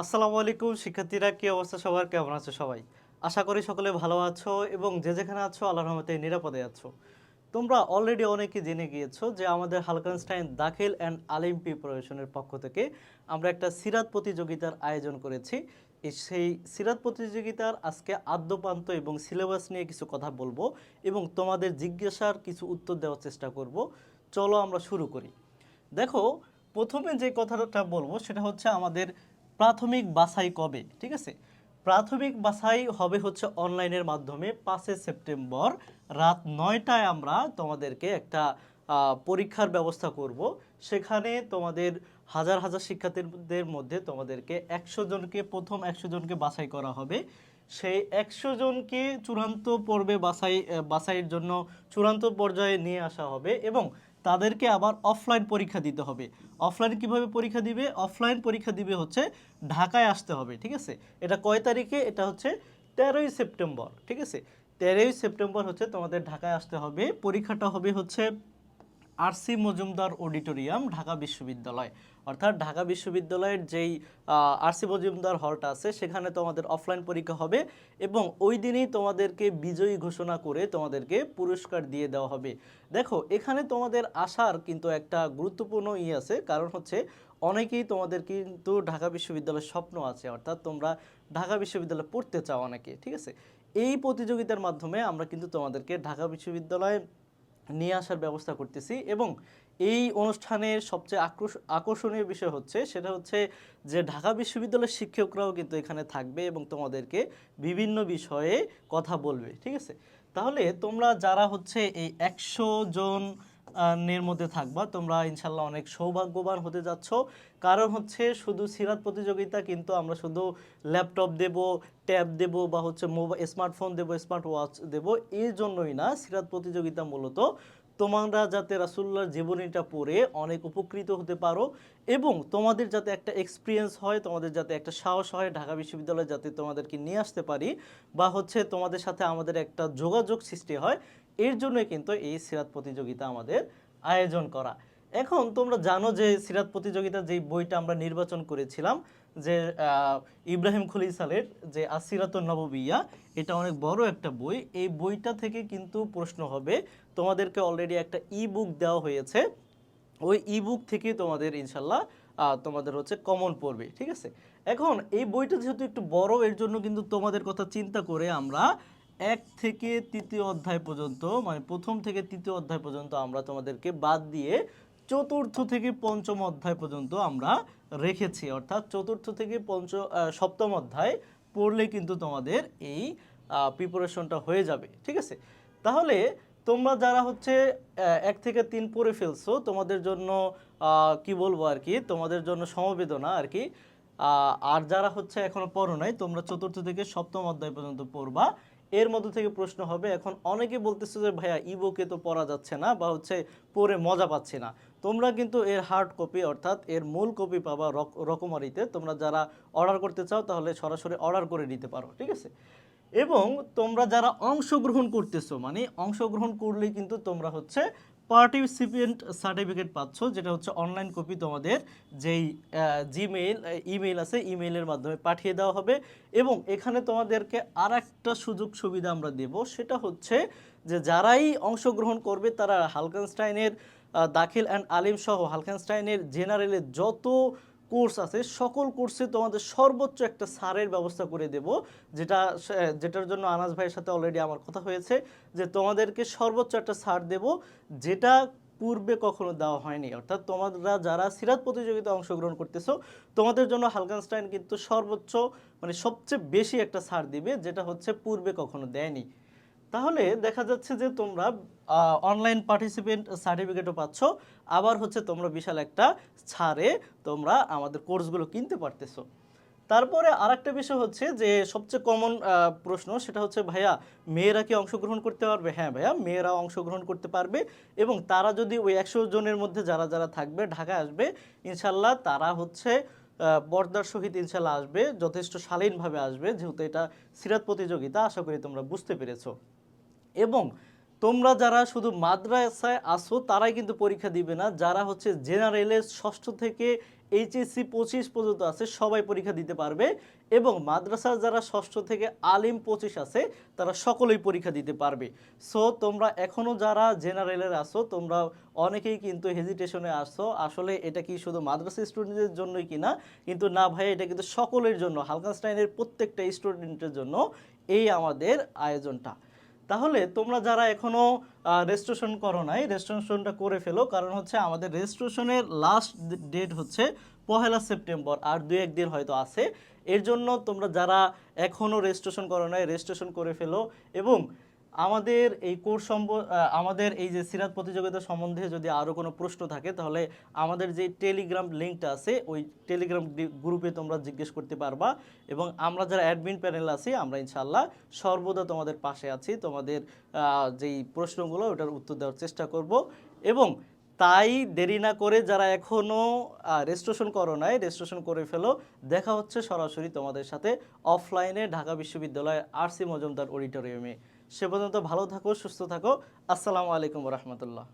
আসসালামু আলাইকুম, শিক্ষার্থীরা, কি অবস্থা সবার? কেমন আছো সবাই? আশা করি সকলে ভালো আছো এবং যে যেখানে আছো, আল্লাহর রহমতে নিরাপদে আছো। তোমরা অলরেডি অনেকে জেনে গিয়েছো যে আমাদের হালকানস্টাইন দাখিল অ্যান্ড আলিম প্রিপারেশনের পক্ষ থেকে আমরা একটা সিরাত প্রতিযোগিতার আয়োজন করেছি। সেই সিরাত প্রতিযোগিতার আজকে আদ্যপান্ত এবং সিলেবাস নিয়ে কিছু কথা বলব এবং তোমাদের জিজ্ঞাসার কিছু উত্তর দেওয়ার চেষ্টা করব। চলো আমরা শুরু করি। দেখো, প্রথমে যে কথাটা বলব সেটা হচ্ছে আমাদের প্রাথমিক বাছাই কবে? ঠিক আছে? প্রাথমিক বাছাই হবে হচ্ছে অনলাইনের মাধ্যমে পাঁচই সেপ্টেম্বর রাত নয়টায় আমরা তোমাদেরকে একটা পরীক্ষার ব্যবস্থা করব। সেখানে তোমাদের হাজার হাজার শিক্ষার্থীদের মধ্যে তোমাদেরকে একশো জনকে, প্রথম একশো জনকে বাছাই করা হবে। সেই একশো জনকে চূড়ান্ত পর্বে বাছাই বাছাইয়ের জন্য চূড়ান্ত পর্যায়ে নিয়ে আসা হবে এবং তাদেরকে আবার অফলাইন পরীক্ষা দিতে হবে। অফলাইন কীভাবে পরীক্ষা দিবে? অফলাইন পরীক্ষা দিবে হচ্ছে ঢাকায় আসতে হবে, ঠিক আছে? এটা কয় তারিখে? এটা হচ্ছে তেরোই সেপ্টেম্বর, ঠিক আছে? তেরোই সেপ্টেম্বর হচ্ছে তোমাদের ঢাকায় আসতে হবে। পরীক্ষাটা হবে হচ্ছে আরসি মজুমদার অডিটোরিয়াম ঢাকা বিশ্ববিদ্যালয়। অর্থাৎ ঢাকা বিশ্ববিদ্যালয়ের যেই আরসি মজুমদার হলটা আছে, সেখানে তোমাদের অফলাইন পরীক্ষা হবে এবং ওই দিনেই তোমাদেরকে বিজয়ী ঘোষণা করে তোমাদেরকে পুরস্কার দিয়ে দেওয়া হবে। দেখো, এখানে তোমাদের আসার কিন্তু একটা গুরুত্বপূর্ণ ই আছে, কারণ হচ্ছে অনেকেই তোমাদের কিন্তু ঢাকা বিশ্ববিদ্যালয়ের স্বপ্ন আছে, অর্থাৎ তোমরা ঢাকা বিশ্ববিদ্যালয়ে পড়তে চাও অনেকে, ঠিক আছে? এই প্রতিযোগিতার মাধ্যমে আমরা কিন্তু তোমাদেরকে ঢাকা বিশ্ববিদ্যালয়ে নিয়ে আসার ব্যবস্থা করতেছি এবং এই অনুষ্ঠানের সবচেয়ে আকর্ষ আকর্ষণীয় বিষয় হচ্ছে, সেটা হচ্ছে যে ঢাকা বিশ্ববিদ্যালয়ের শিক্ষকরাও কিন্তু এখানে থাকবে এবং তোমাদেরকে বিভিন্ন বিষয়ে কথা বলবে, ঠিক আছে? তাহলে তোমরা যারা হচ্ছে এই একশো জন এর মধ্যে থাকবা। তোমরা ইনশাল্লাহ অনেক সৌভাগ্যবান হতে যাচ্ছ। কারণ হচ্ছে শুধু সিরাত প্রতিযোগিতা, কিন্তু আমরা শুধু ল্যাপটপ দেব, ট্যাব দেব বা হচ্ছে মোবাইল স্মার্টফোন দেব, স্মার্ট ওয়াচ দেব, এই জন্যই না সিরাত প্রতিযোগিতা মূলত তোমরা যাতে রাসুল্লাহর জীবনীটা পড়ে অনেক উপকৃত হতে পারো এবং তোমাদের যাতে একটা এক্সপিরিয়েন্স হয়, তোমাদের যাতে একটা সাহস হয় ঢাকা বিশ্ববিদ্যালয়ে যাতে তোমাদেরকে নিয়ে আসতে পারি বা হচ্ছে তোমাদের সাথে আমাদের একটা যোগাযোগ সৃষ্টি হয় এর জন্য কিন্তু এই সিরাত প্রতিযোগিতা আমাদের আয়োজন করা। এখন তোমরা জানো যে সিরাত প্রতিযোগিতা যেই বইটা আমরা নির্বাচন করেছিলাম, যে ইব্রাহিম খলিসালের যে আসিরাত নববিয়া, এটা অনেক বড় একটা বই। এই বইটা থেকে কিন্তু প্রশ্ন হবে, তোমাদেরকে অলরেডি একটা ই বুক দেওয়া হয়েছে। ওই ই বুক থেকে তোমাদের ইনশাল্লাহ তোমাদের হচ্ছে কমন পড়বে, ঠিক আছে? এখন এই বইটা যেহেতু একটু বড়, এর জন্য কিন্তু তোমাদের কথা চিন্তা করে আমরা এক থেকে তৃতীয় অধ্যায় পর্যন্ত মানে প্রথম থেকে তৃতীয় অধ্যায় পর্যন্ত আমরা তোমাদেরকে বাদ দিয়ে চতুর্থ থেকে পঞ্চম অধ্যায় পর্যন্ত আমরা রেখেছি। অর্থাৎ চতুর্থ থেকে পঞ্চ সপ্তম অধ্যায় পড়লে কিন্তু তোমাদের এই প্রিপারেশনটা হয়ে যাবে। ঠিক আছে? তাহলে তোমরা যারা হচ্ছে এক থেকে তিন পড়ে ফেলছো, তোমাদের জন্য কি বলব আর কি, তোমাদের জন্য সমবেদনা আর কি আর যারা হচ্ছে এখনও পড়ো নাই, তোমরা চতুর্থ থেকে সপ্তম অধ্যায় পর্যন্ত পড়বা। এর মধ্যে থেকে প্রশ্ন হবে, এখন অনেকে বলতেছে যে, ভাইয়া, ইবোকে তো পড়া যাচ্ছে না বা হচ্ছে পড়ে মজা পাচ্ছে না। তোমরা কিন্তু এর হার্ড কপি অর্থাৎ এর মূল কপি পাবা রকমারিতে। তোমরা যারা অর্ডার করতে চাও, তাহলে সরাসরি অর্ডার করে নিতে পারো, ঠিক আছে? এবং তোমরা যারা অংশগ্রহণ করতেছো মানে অংশগ্রহণ করলেই কিন্তু তোমরা হচ্ছে পার্টিসিপেন্ট সার্টিফিকেট পাচ্ছ, যেটা হচ্ছে অনলাইন কপি তোমাদের যেই জিমেইল ইমেইল আছে ইমেইলের মাধ্যমে পাঠিয়ে দেওয়া হবে। এবং এখানে তোমাদেরকে আর একটা সুযোগ সুবিধা আমরা দেব, সেটা হচ্ছে যে যারাই অংশগ্রহণ করবে, তারা হালকানস্টাইনের দাখিল অ্যান্ড আলিম সহ হালকানস্টাইনের জেনারেলের যত কোর্স আছে, সকল কোর্সে তোমাদের সর্বোচ্চ একটা সারের ব্যবস্থা করে দেব, যেটা যেটার জন্য আনাস ভাইয়ের সাথে অলরেডি আমার কথা হয়েছে, যে তোমাদেরকে সর্বোচ্চ একটা সার দেব, যেটা পূর্বে কখনো দেওয়া হয়নি। অর্থাৎ তোমরা যারা সিরাত প্রতিযোগিতায় অংশগ্রহণ করতেছো, তোমাদের জন্য হালকানস্টাইন কিন্তু সর্বোচ্চ মানে সবচেয়ে বেশি একটা ছাড় দিবে, যেটা হচ্ছে পূর্বে কখনো দেয়নি। তাহলে দেখা যাচ্ছে যে তোমরা অনলাইন পার্টিসিপেন্ট সার্টিফিকেটও পাচ্ছ। আবার হচ্ছে তোমরা বিশাল একটা ছাড়ে তোমরা আমাদের কোর্সগুলো কিনতে পারতেছো। তারপরে আরেকটা বিষয় হচ্ছে যে সবচেয়ে কমন প্রশ্ন সেটা হচ্ছে, ভাইয়া, মেয়েরা কি অংশগ্রহণ করতে পারবে? হ্যাঁ ভাইয়া, মেয়েরা অংশগ্রহণ করতে পারবে এবং তারা যদি ওই একশো জনের মধ্যে যারা যারা থাকবে ঢাকা আসবে ইনশাল্লাহ তারা হচ্ছে পর্দার সহিত ইনশাল্লাহ আসবে, যথেষ্ট শালীনভাবে আসবে, যেহেতু এটা সিরাত প্রতিযোগিতা, আশা করি তোমরা বুঝতে পেরেছ। এবং তোমরা যারা শুধু মাদ্রাসায় আসো, তারাই কিন্তু পরীক্ষা দিবে না। যারা হচ্ছে জেনারেলের ষষ্ঠ থেকে এইচএসসি পঁচিশ পর্যন্ত আছে, সবাই পরীক্ষা দিতে পারবে এবং মাদ্রাসার যারা ষষ্ঠ থেকে আলিম পঁচিশ আছে, তারা সকলেই পরীক্ষা দিতে পারবে। সো, তোমরা এখনও যারা জেনারেলের আসো, তোমরা অনেকেই কিন্তু হেজিটেশনে আসছো আসলে এটা কি শুধু মাদ্রাসা স্টুডেন্টদের জন্যই কিনা? কিন্তু না ভাই, এটা কিন্তু সকলের জন্য হালকানস্টাইনের প্রত্যেকটা স্টুডেন্টের জন্য এই আমাদের আয়োজনটা। তাহলে তোমরা যারা এখনও রেজিস্ট্রেশন করো নাই রেজিস্ট্রেশনটা করে ফেলো। কারণ হচ্ছে আমাদের রেজিস্ট্রেশনের লাস্ট ডেট হচ্ছে পহেলা সেপ্টেম্বর, আর দু একদিন হয়তো আছে। এর জন্য তোমরা যারা এখনও রেজিস্ট্রেশন করো নাই রেজিস্ট্রেশন করে ফেলো। এবং আমাদের এই কোর্স আমাদের এই যে সিরাত প্রতিযোগিতা সম্বন্ধে যদি আরও কোনো প্রশ্ন থাকে, তাহলে আমাদের যে টেলিগ্রাম লিঙ্কটা আছে, ওই টেলিগ্রাম গ্রুপে তোমরা জিজ্ঞেস করতে পারবা। এবং আমরা যারা অ্যাডমিন প্যানেল আছি, আমরা ইনশাল্লাহ সর্বদা তোমাদের পাশে আছি। তোমাদের যেই প্রশ্নগুলো, ওটার উত্তর দেওয়ার চেষ্টা করব। এবং তাই দেরি না করে যারা এখনও রেজিস্ট্রেশন করো নাই রেজিস্ট্রেশন করে ফেলো। দেখা হচ্ছে সরাসরি তোমাদের সাথে অফলাইনে ঢাকা বিশ্ববিদ্যালয়ের আরসি মজুমদার অডিটোরিয়ামে সে পর্যন্ত ভালো থাকো সুস্থ থাকো। আসসালামু আলাইকুম রহমতুল্লাহ।